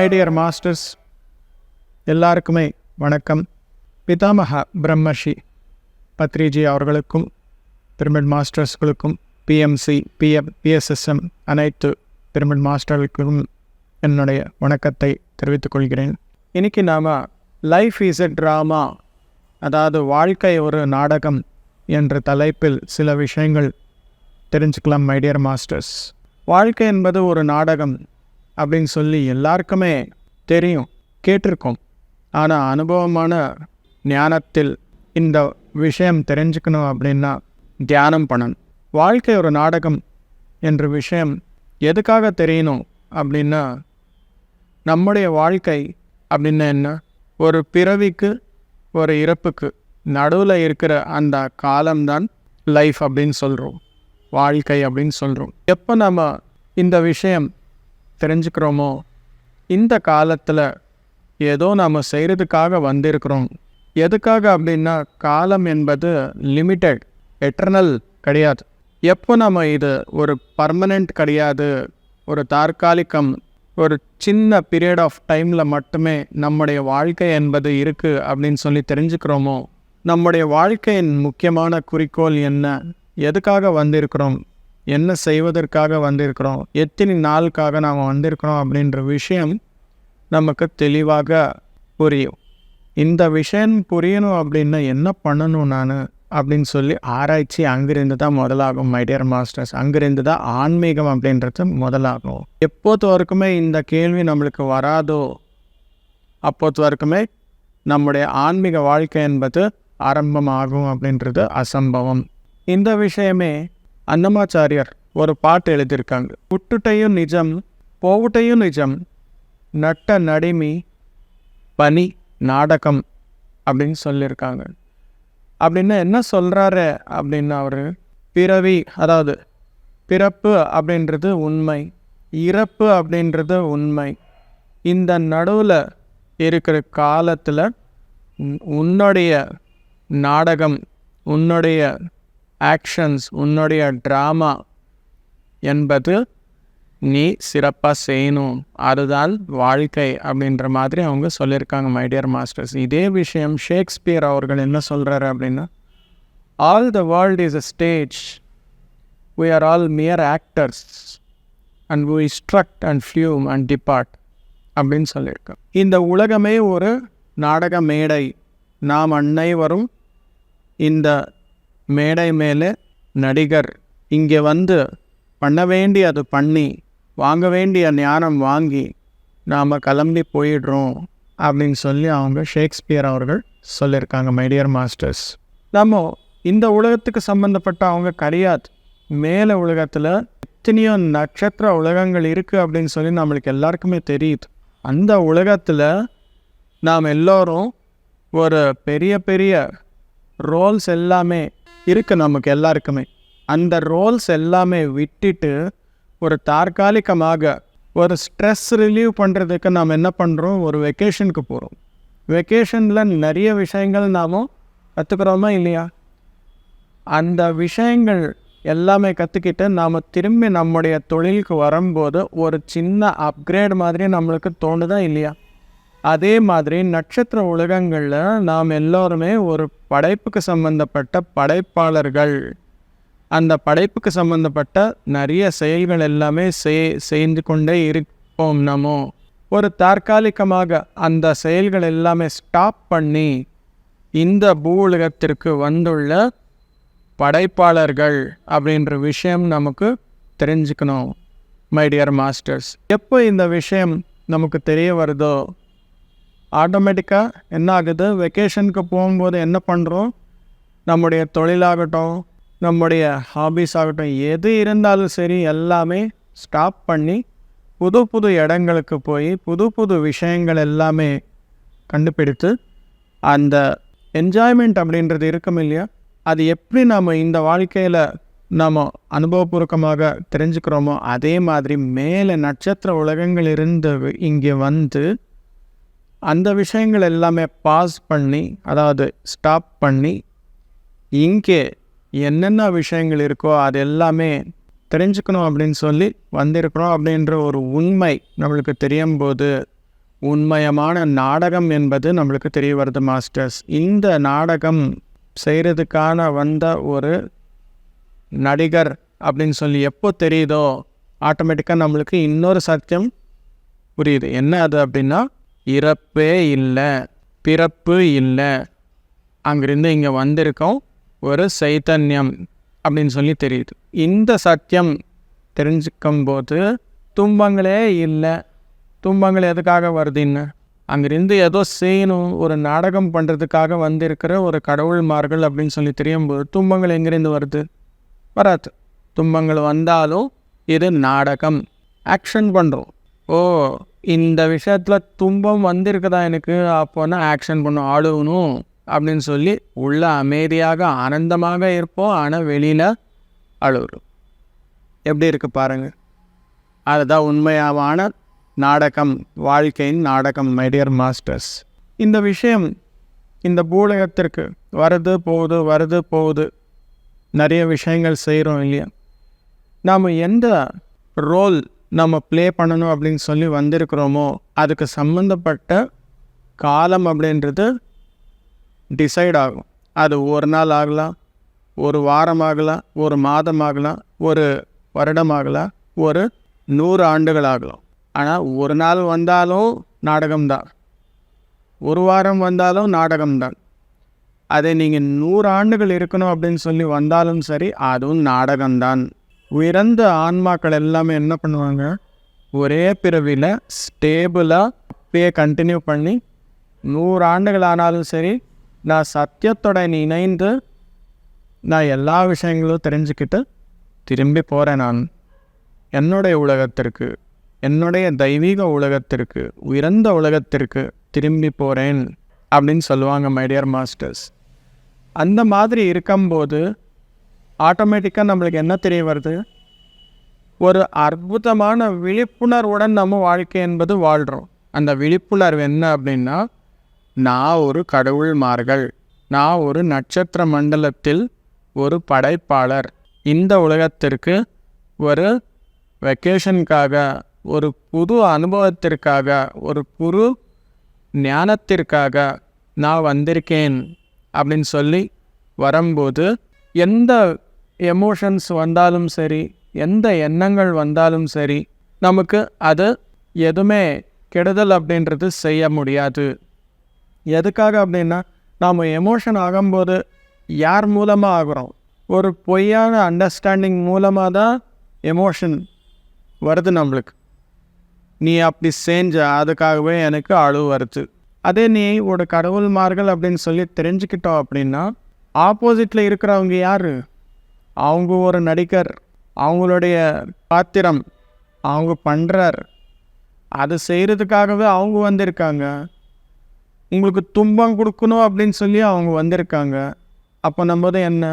My dear masters எல்லாருக்குமே வணக்கம். பிதாமகா பிரம்மஷி பத்ரிஜி அவர்களுக்கும் பிரமிட் மாஸ்டர்ஸ்களுக்கும் பிஎம்சி பிஎம் பிஎஸ்எஸ்எம் அனைத்து பிரமிட் மாஸ்டர்களுக்கும் என்னுடைய வணக்கத்தை தெரிவித்துக் கொள்கிறேன். இன்னைக்கு நாம் லைஃப் இஸ் எ ட்ராமா அதாவது வாழ்க்கை ஒரு நாடகம் என்ற தலைப்பில் சில விஷயங்கள் தெரிஞ்சுக்கலாம் மைடியர் மாஸ்டர்ஸ் வாழ்க்கை என்பது ஒரு நாடகம் அப்படின்னு சொல்லி எல்லாருக்குமே தெரியும் கேட்டிருக்கோம். ஆனால் அனுபவமான ஞானத்தில் இந்த விஷயம் தெரிஞ்சுக்கணும் அப்படின்னா தியானம் பண்ணணும். வாழ்க்கை ஒரு நாடகம் என்ற விஷயம் எதுக்காக தெரியணும் அப்படின்னா நம்முடைய வாழ்க்கை அப்படின்னா என்ன? ஒரு பிறவிக்கு ஒரு இறப்புக்கு நடுவில் இருக்கிற அந்த காலம்தான் லைஃப் அப்படின்னு சொல்கிறோம் வாழ்க்கை அப்படின்னு சொல்கிறோம் எப்போ நம்ம இந்த விஷயம் தெரிஞ்சுக்கிறோமோ? இந்த காலத்தில் ஏதோ நாம் செய்கிறதுக்காக வந்திருக்கிறோம். எதுக்காக அப்படின்னா காலம் என்பது லிமிட்டெட் எட்டர்னல் கிடையாது. எப்போ நம்ம இது ஒரு பர்மனெண்ட் கிடையாது ஒரு தற்காலிகம் ஒரு சின்ன பீரியட் ஆஃப் டைமில் மட்டுமே நம்முடைய வாழ்க்கை என்பது இருக்குது அப்படின்னு சொல்லி தெரிஞ்சுக்கிறோமோ? நம்முடைய வாழ்க்கையின் முக்கியமான குறிக்கோள் என்ன? எதுக்காக வந்திருக்கிறோம்? என்ன செய்வதற்காக வந்திருக்கிறோம்? எத்தனை நாளுக்காக நாம் வந்திருக்கிறோம் அப்படின்ற விஷயம் நமக்கு தெளிவாக புரியும். இந்த விஷயம் புரியணும் அப்படின்னா என்ன பண்ணணும் நான்? அப்படின்னு சொல்லி ஆராய்ச்சி அங்கிருந்து தான் முதலாகும் மைடியர் மாஸ்டர்ஸ் அங்கிருந்து தான் ஆன்மீகம் அப்படின்றது முதலாகும். எப்போது வரைக்குமே இந்த கேள்வி நம்மளுக்கு வராதோ? அப்போது வரைக்குமே நம்முடைய ஆன்மீக வாழ்க்கை என்பது ஆரம்பமாகும் அப்படின்றது அசம்பவம். இந்த விஷயமே அன்னமாச்சாரியர் ஒரு பாட்டு எழுதியிருக்காங்க. புட்டுட்டையும் நிஜம் போவுட்டையும் நிஜம் நட்ட நடிமி பனி நாடகம் அப்படின்னு சொல்லியிருக்காங்க. அப்படின்னா என்ன சொல்கிறாரு அப்படின்னா அவர்? பிறவி அதாவது பிறப்பு அப்படின்றது உண்மை இறப்பு அப்படின்றது உண்மை. இந்த நடுவில் இருக்கிற காலத்தில் உன்னுடைய நாடகம் உன்னுடைய ஆக்ஷன்ஸ் உன்னுடைய ட்ராமா என்பது நீ சிறப்பாக செய்யணும். அதுதான் வாழ்க்கை அப்படின்ற மாதிரி அவங்க சொல்லியிருக்காங்க மைடியர் மாஸ்டர்ஸ் இதே விஷயம் ஷேக்ஸ்பியர் அவர்கள் என்ன சொல்கிறாரு அப்படின்னா all the world is a stage we are all mere actors and we strut and fume and depart அப்படின்னு சொல்லியிருக்கோம் இந்த உலகமே ஒரு நாடக மேடை. நாம் அனைவரும் இந்த மேடை மேலே நடிகர் இங்கே வந்து பண்ண வேண்டியது பண்ணி வாங்க வேண்டிய ஞானம் வாங்கி நாம் கிளம்பி போயிடுறோம் அப்படின்னு சொல்லி அவங்க ஷேக்ஸ்பியர் அவர்கள் சொல்லியிருக்காங்க மைடியர் மாஸ்டர்ஸ் நம்ம இந்த உலகத்துக்கு சம்மந்தப்பட்ட அவங்க கிடையாது. மேலே உலகத்தில் எத்தனையோ நட்சத்திர உலகங்கள் இருக்குது அப்படின்னு சொல்லி நம்மளுக்கு எல்லாருக்குமே தெரியுது. அந்த உலகத்தில் நாம் எல்லோரும் ஒரு பெரிய பெரிய ரோல்ஸ் எல்லாமே இருக்குது நமக்கு எல்லாருக்குமே. அந்த ரோல்ஸ் எல்லாமே விட்டுட்டு ஒரு தற்காலிகமாக ஒரு ஸ்ட்ரெஸ் ரிலீவ் பண்ணுறதுக்கு நாம் என்ன பண்ணுறோம் ஒரு வெக்கேஷனுக்கு போகிறோம் வெக்கேஷனில் நிறைய விஷயங்கள் நாம் கற்றுக்குறோமா இல்லையா? அந்த விஷயங்கள் எல்லாமே கற்றுக்கிட்டு நாம் திரும்பி நம்முடைய தொழிலுக்கு வரும்போது ஒரு சின்ன அப்கிரேட் மாதிரி நம்மளுக்கு தோணுதா இல்லையா? அதே மாதிரி நட்சத்திர உலகங்களில் நாம் எல்லோருமே ஒரு படைப்புக்கு சம்பந்தப்பட்ட படைப்பாளர்கள். அந்த படைப்புக்கு சம்பந்தப்பட்ட நிறைய செயல்கள் எல்லாமே செய் செய்து கொண்டே இருப்போம் நம்ம ஒரு தற்காலிகமாக அந்த செயல்கள் எல்லாமே ஸ்டாப் பண்ணி இந்த பூ உலகத்திற்கு வந்துள்ள படைப்பாளர்கள் அப்படின்ற விஷயம் நமக்கு தெரிஞ்சுக்கணும் மை டியர் மாஸ்டர்ஸ் எப்போ இந்த விஷயம் நமக்கு தெரிய வருதோ ஆட்டோமேட்டிக்காக என்ன ஆகுது? வெக்கேஷனுக்கு போகும்போது என்ன பண்ணுறோம் நம்முடைய தொழிலாகட்டும் நம்முடைய ஹாபீஸ் ஆகட்டும் எது இருந்தாலும் சரி எல்லாமே ஸ்டாப் பண்ணி புது புது இடங்களுக்கு போய் புது புது விஷயங்கள் எல்லாமே கண்டுபிடித்து அந்த என்ஜாய்மெண்ட் அப்படின்றது இருக்கும் இல்லையா? அது எப்படி நாம் இந்த வாழ்க்கையில் நாம் அனுபவபூர்வமாக தெரிஞ்சுக்கிறோமோ அதே மாதிரி மேலே நட்சத்திர உலகங்கள் இருந்து இங்கே வந்து அந்த விஷயங்கள் எல்லாமே பாஸ் பண்ணி அதாவது ஸ்டாப் பண்ணி இங்கே என்னென்ன விஷயங்கள் இருக்கோ அது எல்லாமே தெரிஞ்சுக்கணும் அப்படின்னு சொல்லி வந்திருக்கிறோம் அப்படின்ற ஒரு உண்மை நம்மளுக்கு தெரியும் போது உண்மையமான நாடகம் என்பது நம்மளுக்கு தெரிய வருது மாஸ்டர்ஸ் இந்த நாடகம் செய்கிறதுக்கான வந்த ஒரு நடிகர் அப்படின்னு சொல்லி எப்போ தெரியுதோ ஆட்டோமேட்டிக்காக நம்மளுக்கு இன்னொரு சத்தியம் புரியுது. என்ன அது அப்படின்னா இறப்பே இல்லை பிறப்பு இல்லை. அங்கிருந்து இங்கே வந்திருக்கோம் ஒரு சைத்தன்யம் அப்படின்னு சொல்லி தெரியுது. இந்த சத்தியம் தெரிஞ்சுக்கும் போது துன்பங்களே இல்லை. துன்பங்கள் எதுக்காக வருதுன்னு அங்கிருந்து ஏதோ செய்யணும் ஒரு நாடகம் பண்ணுறதுக்காக வந்திருக்கிற ஒரு கடவுள்மார்கள் அப்படின்னு சொல்லி தெரியும் போது துன்பங்கள் எங்கேருந்து வருது? வராது. துன்பங்கள் வந்தாலும் இது நாடகம். ஆக்ஷன் பண்ணுறோம் ஓ இந்த விஷயத்தில் துன்பம் வந்திருக்குதா எனக்கு? அப்போனா ஆக்ஷன் பண்ணும் ஆடுவணும் அப்படின்னு சொல்லி உள்ள அமைதியாக ஆனந்தமாக இருப்போம். ஆனால் வெளியில் அழுகிறோம். எப்படி இருக்குது பாருங்கள் அதுதான் உண்மையான நாடகம் வாழ்க்கையின் நாடகம் மைடியர் மாஸ்டர்ஸ் இந்த விஷயம் இந்த பூலகத்திற்கு வருது போகுது வருது போகுது. நிறைய விஷயங்கள் செய்கிறோம் இல்லையா? நாம் எந்த ரோல் நம்ம ப்ளே பண்ணணும் அப்படின்னு சொல்லி வந்திருக்கிறோமோ அதுக்கு சம்மந்தப்பட்ட காலம் அப்படின்றது டிசைட் ஆகும். அது ஒரு நாள் ஆகலாம் ஒரு வாரம் ஆகலாம் ஒரு மாதம் ஆகலாம் ஒரு வருடம் ஆகலாம் ஒரு நூறு ஆண்டுகள் ஆகலாம். ஆனால் ஒரு நாள் வந்தாலும் நாடகம்தான். ஒரு வாரம் வந்தாலும் நாடகம்தான். அதை நீங்கள் நூறு ஆண்டுகள் இருக்கணும் அப்படின்னு சொல்லி வந்தாலும் சரி அதுவும் நாடகம்தான். உயர்ந்த ஆன்மாக்கள் எல்லாமே என்ன பண்ணுவாங்க? ஒரே பிறவியில் ஸ்டேபிளாக அப்படியே கண்டினியூ பண்ணி நூறு ஆண்டுகள் ஆனாலும் சரி நான் சத்தியத்தோட இணைந்து நான் எல்லா விஷயங்களும் தெரிஞ்சுக்கிட்டு திரும்பி போகிறேன் நான். என்னுடைய உலகத்திற்கு என்னுடைய தெய்வீக உலகத்திற்கு உயர்ந்த உலகத்திற்கு திரும்பி போகிறேன் அப்படின்னு சொல்லுவாங்க மைடியர் மாஸ்டர்ஸ் அந்த மாதிரி இருக்கும்போது ஆட்டோமேட்டிக்காக நம்மளுக்கு என்ன தெரிய வருது? ஒரு அற்புதமான விழிப்புணர்வுடன் நம்ம வாழ்க்கை என்பது வாழ்கிறோம் அந்த விழிப்புணர்வு என்ன அப்படின்னா நான் ஒரு கடவுள்மார்கள் நான் ஒரு நட்சத்திர மண்டலத்தில் ஒரு படைப்பாளர். இந்த உலகத்திற்கு ஒரு வெக்கேஷனுக்காக ஒரு புது அனுபவத்திற்காக ஒரு புது ஞானத்திற்காக நான் வந்திருக்கேன் அப்படின்னு சொல்லி வரும்போது எந்த எமோஷன்ஸ் வந்தாலும் சரி எந்த எண்ணங்கள் வந்தாலும் சரி நமக்கு அது எதுவுமே கெடுதல் அப்படின்றது செய்ய முடியாது. எதுக்காக அப்படின்னா நாம் எமோஷன் ஆகும்போது யார் மூலமாக ஆகிறோம்? ஒரு பொய்யான அண்டர்ஸ்டாண்டிங் மூலமாக தான் எமோஷன் வருது நம்மளுக்கு. நீ அப்படி செஞ்ச அதுக்காகவே எனக்கு அழுவு வருது. அதே நீ ஒரு கடவுள்மார்கள் அப்படின்னு சொல்லி தெரிஞ்சுக்கிட்டோம் அப்படின்னா ஆப்போசிட்டில் இருக்கிறவங்க யார்? அவங்க ஒரு நடிகர் அவங்களுடைய பாத்திரம் அவங்க பண்ணுறார் அது செய்கிறதுக்காகவே அவங்க வந்திருக்காங்க. உங்களுக்கு துன்பம் கொடுக்கணும் அப்படின்னு சொல்லி அவங்க வந்திருக்காங்க. அப்போ நம்பது என்ன?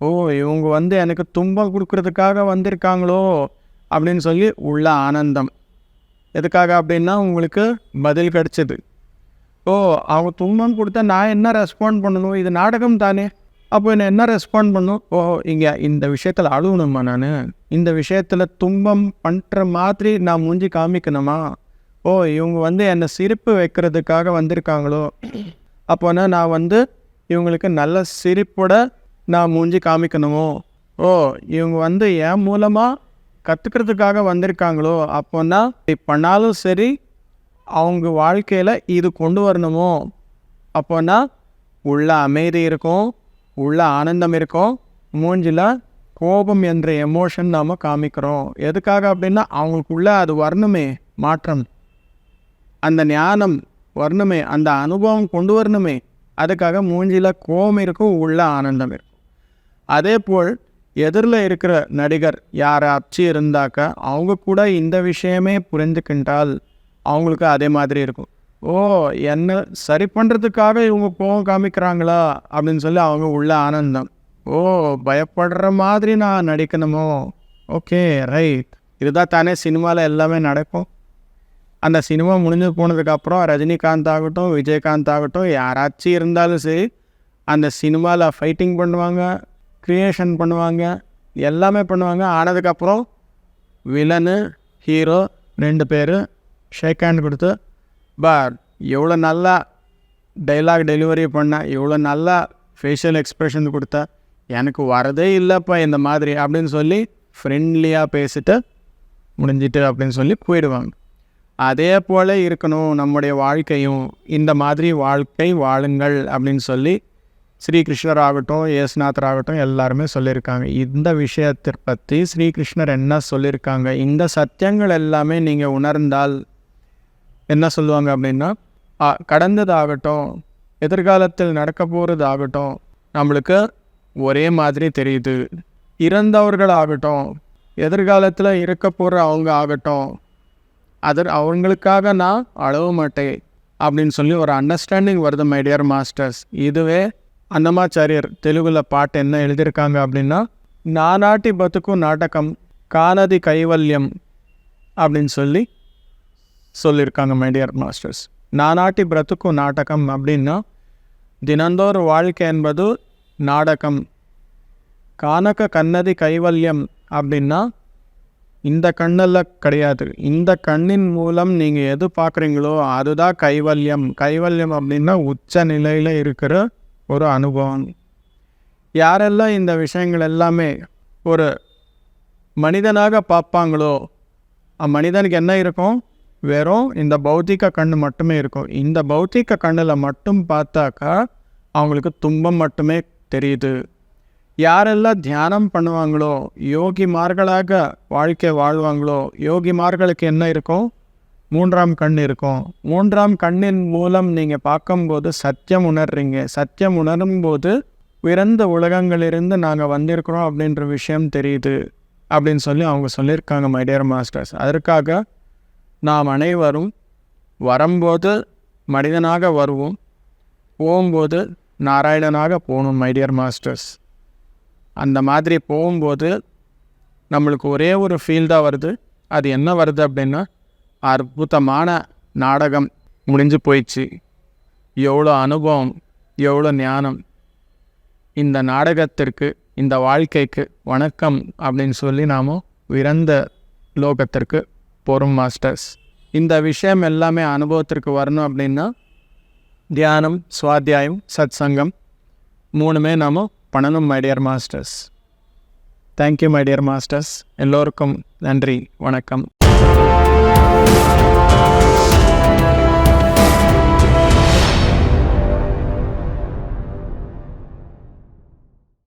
ஓ இவங்க வந்து எனக்கு துன்பம் கொடுக்கறதுக்காக வந்திருக்காங்களோ அப்படின்னு சொல்லி உள்ள ஆனந்தம். எதுக்காக அப்படின்னா உங்களுக்கு பதில் கிடச்சிது. ஓ அவங்க துன்பம் கொடுத்தா நான் என்ன ரெஸ்பாண்ட் பண்ணணும்? இது நாடகம் தானே அப்போ என்ன என்ன ரெஸ்பாண்ட் பண்ணும் ஓ இங்கே இந்த விஷயத்தில் அழுகணுமா நான்? இந்த விஷயத்தில் துன்பம் பண்ணுற மாதிரி நான் மூஞ்சி காமிக்கணுமா? ஓ இவங்க வந்து என்னை சிரிப்பு வைக்கிறதுக்காக வந்திருக்காங்களோ? அப்போனா நான் வந்து இவங்களுக்கு நல்ல சிரிப்போட நான் மூஞ்சி காமிக்கணுமோ? ஓ இவங்க வந்து என் மூலமாக கற்றுக்கிறதுக்காக வந்திருக்காங்களோ? அப்போனா பண்ணாலும் சரி அவங்க வாழ்க்கையில் இது கொண்டு வரணுமோ? அப்போனா உள்ள அமைதி இருக்கும். உள்ள ஆனந்தம் இருக்கும். மூஞ்சில் கோபம் என்ற எமோஷன் நாம் காமிக்கிறோம். எதுக்காக அப்படின்னா அவங்களுக்குள்ளே அது வரணுமே மாற்றம். அந்த ஞானம் வரணுமே அந்த அனுபவம் கொண்டு வரணுமே அதுக்காக மூஞ்சியில் கோபம் இருக்கும் உள்ள ஆனந்தம் இருக்கும். அதே போல் எதிரில் இருக்கிற நடிகர் யாராச்சும் இருந்தாக்க அவங்க கூட இந்த விஷயமே புரிந்துக்கின்றால் அவங்களுக்கு அதே மாதிரி இருக்கும். ஓ என்ன சரி பண்ணுறதுக்காக இவங்க கோவம் காமிக்கிறாங்களா? அப்படின்னு சொல்லி அவங்க உள்ள ஆனந்தம். ஓ பயப்படுற மாதிரி நான் நடிக்கணுமோ? Okay right. இதுதான் தானே சினிமாவில் எல்லாமே நடக்கும். அந்த சினிமா முடிஞ்சு போனதுக்கப்புறம் ரஜினிகாந்த் ஆகட்டும் விஜயகாந்த் ஆகட்டும் யாராச்சும் இருந்தாலும் சரி அந்த சினிமாவில் ஃபைட்டிங் பண்ணுவாங்க க்ரியேஷன் பண்ணுவாங்க எல்லாமே பண்ணுவாங்க. ஆனதுக்கப்புறம் வில்லனு ஹீரோ ரெண்டு பேர் ஷேக் ஹேண்ட் கொடுத்து பட் எவ்வளோ நல்லா டைலாக் டெலிவரி பண்ண இவ்வளோ நல்லா ஃபேஷியல் எக்ஸ்ப்ரெஷன் கொடுத்தா எனக்கு வரதே இல்லைப்பா இந்த மாதிரி அப்படின்னு சொல்லி ஃப்ரெண்ட்லியாக பேசிட்டு முடிஞ்சிட்டு அப்படின்னு சொல்லி போயிடுவாங்க. அதே போல் இருக்கணும் நம்முடைய வாழ்க்கையும் இந்த மாதிரி வாழ்க்கை வாழுங்கள் அப்படின்னு சொல்லி ஸ்ரீகிருஷ்ணர் ஆகட்டும் ஏசுநாதர் ஆகட்டும் எல்லாருமே சொல்லியிருக்காங்க. இந்த விஷயத்தை பற்றி ஸ்ரீகிருஷ்ணர் என்ன சொல்லியிருக்காங்க? இந்த சத்தியங்கள் எல்லாமே நீங்கள் உணர்ந்தால் என்ன சொல்லுவாங்க அப்படின்னா கடந்ததாகட்டும் எதிர்காலத்தில் நடக்க போகிறது ஆகட்டும் நம்மளுக்கு ஒரே மாதிரி தெரியுது. இறந்தவர்கள் ஆகட்டும் எதிர்காலத்தில் இருக்க போகிற அவங்க ஆகட்டும் அதர் அவங்களுக்காக நான் அழவ மாட்டேன் அப்படின்னு சொல்லி ஒரு அண்டர்ஸ்டாண்டிங் வருது மை டியர் மாஸ்டர்ஸ் இதுவே அன்னமாச்சாரியர் தெலுங்கில் பாட்டு என்ன எழுதியிருக்காங்க அப்படின்னா நானாட்டி பத்துக்கும் நாடகம் காணதி கைவல்யம் அப்படின்னு சொல்லி சொல்லியிருக்காங்க மைடியர் மாஸ்டர்ஸ் நானாட்டி பிரத்துக்கும் நாடகம் அப்படின்னா தினந்தோறும் வாழ்க்கை என்பது நாடகம். கானக கண்ணதி கைவல்யம் அப்படின்னா இந்த கண்ணில் கிடையாது. இந்த கண்ணின் மூலம் நீங்கள் எது பார்க்குறீங்களோ அதுதான் கைவல்யம். கைவல்யம் அப்படின்னா உச்ச நிலையில் இருக்கிற ஒரு அனுபவம். யாரெல்லாம் இந்த விஷயங்கள் எல்லாமே ஒரு மனிதனாக பார்ப்பாங்களோ மனிதனுக்கு என்ன இருக்கும்? வெறும் இந்த பௌத்திக கண் மட்டுமே இருக்கும். இந்த பௌத்திக கண்ணில் மட்டும் பார்த்தாக்கா அவங்களுக்கு துன்பம் மட்டுமே தெரியுது. யாரெல்லாம் தியானம் பண்ணுவாங்களோ யோகிமார்களாக வாழ்க்கை வாழ்வாங்களோ யோகிமார்களுக்கு என்ன இருக்கும்? மூன்றாம் கண் இருக்கும். மூன்றாம் கண்ணின் மூலம் நீங்கள் பார்க்கும்போது சத்தியம் உணர்றீங்க. சத்தியம் உணரும்போது பிறந்த உலகங்களிலிருந்து நாங்கள் வந்திருக்கிறோம் அப்படின்ற விஷயம் தெரியுது. அப்படின்னு சொல்லி அவங்க சொல்லியிருக்காங்க மைடியர் மாஸ்டர்ஸ் அதற்காக நாம் அனைவரும் வரும்போது மனிதனாக வருவோம். போகும்போது நாராயணனாக போகணும் மைடியர் மாஸ்டர்ஸ் அந்த மாதிரி போகும்போது நம்மளுக்கு ஒரே ஒரு ஃபீல் தான் வருது. அது என்ன வருது அப்படின்னா அற்புதமான நாடகம் முடிஞ்சு போயிடுச்சு. எவ்வளோ அனுபவம் எவ்வளோ ஞானம். இந்த நாடகத்திற்கு இந்த வாழ்க்கைக்கு வணக்கம் அப்படின்னு சொல்லி நாம் இறந்த லோகத்திற்கு போகிறோம் மாஸ்டர்ஸ் இந்த விஷயம் எல்லாமே அனுபவத்திற்கு வரணும் அப்படின்னா தியானம் சுவாத்தியாயம் சத் சங்கம் மூணுமே நாம் பண்ணணும் my dear masters thank you my dear masters எல்லோருக்கும் நன்றி வணக்கம்.